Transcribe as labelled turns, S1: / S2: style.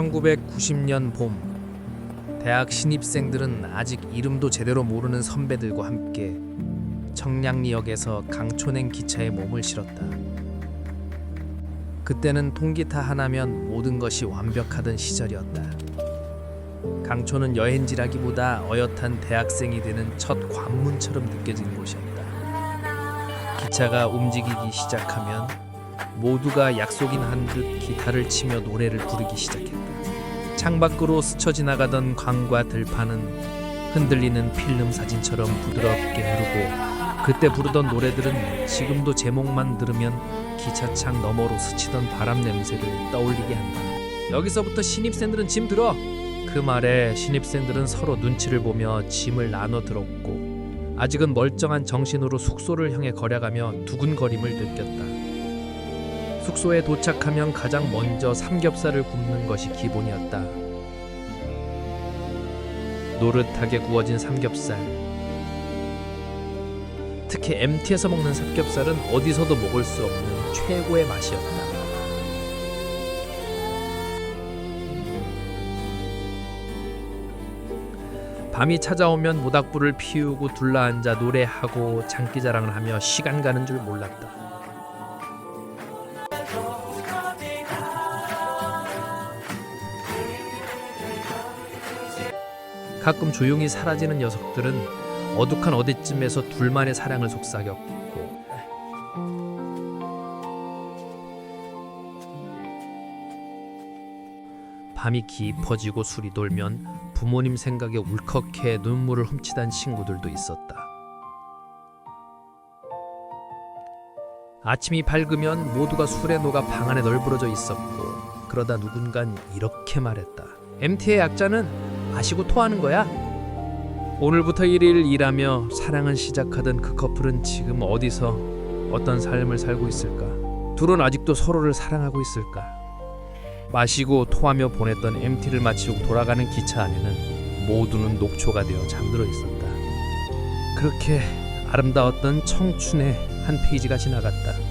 S1: 1990년 봄 대학 신입생들은 아직 이름도 제대로 모르는 선배들과 함께 청량리역에서 강촌행 기차에 몸을 실었다. 그때는 통기타 하나면 모든 것이 완벽하던 시절이었다. 강촌은 여행지라기보다 어엿한 대학생이 되는 첫 관문처럼 느껴지는 곳이었다. 기차가 움직이기 시작하면 모두가 약속인 한 듯 기타를 치며 노래를 부르기 시작했다. 창밖으로 스쳐 지나가던 강과 들판은 흔들리는 필름 사진처럼 부드럽게 흐르고 그때 부르던 노래들은 지금도 제목만 들으면 기차창 너머로 스치던 바람 냄새를 떠올리게 한다. 여기서부터 신입생들은 짐 들어. 그 말에 신입생들은 서로 눈치를 보며 짐을 나눠 들었고 아직은 멀쩡한 정신으로 숙소를 향해 걸어가며 두근거림을 느꼈다. 숙소에 도착하면 가장 먼저 삼겹살을 굽는 것이 기본이었다. 노릇하게 구워진 삼겹살. 특히 MT에서 먹는 삼겹살은 어디서도 먹을 수 없는 최고의 맛이었다. 밤이 찾아오면 모닥불을 피우고 둘러앉아 노래하고 장기자랑을 하며 시간 가는 줄 몰랐다. 가끔 조용히 사라지는 녀석들은 어둑한 어디쯤에서 둘만의 사랑을 속삭였고 밤이 깊어지고 술이 돌면 부모님 생각에 울컥해 눈물을 훔치던 친구들도 있었다. 아침이 밝으면 모두가 술에 녹아 방 안에 널브러져 있었고 그러다 누군간 이렇게 말했다. MT의 약자는 마시고 토하는 거야. 오늘부터 1일 일하며 사랑을 시작하던 그 커플은 지금 어디서 어떤 삶을 살고 있을까? 둘은 아직도 서로를 사랑하고 있을까? 마시고 토하며 보냈던 MT를 마치고 돌아가는 기차 안에는 모두는 녹초가 되어 잠들어 있었다. 그렇게 아름다웠던 청춘의 한 페이지가 지나갔다.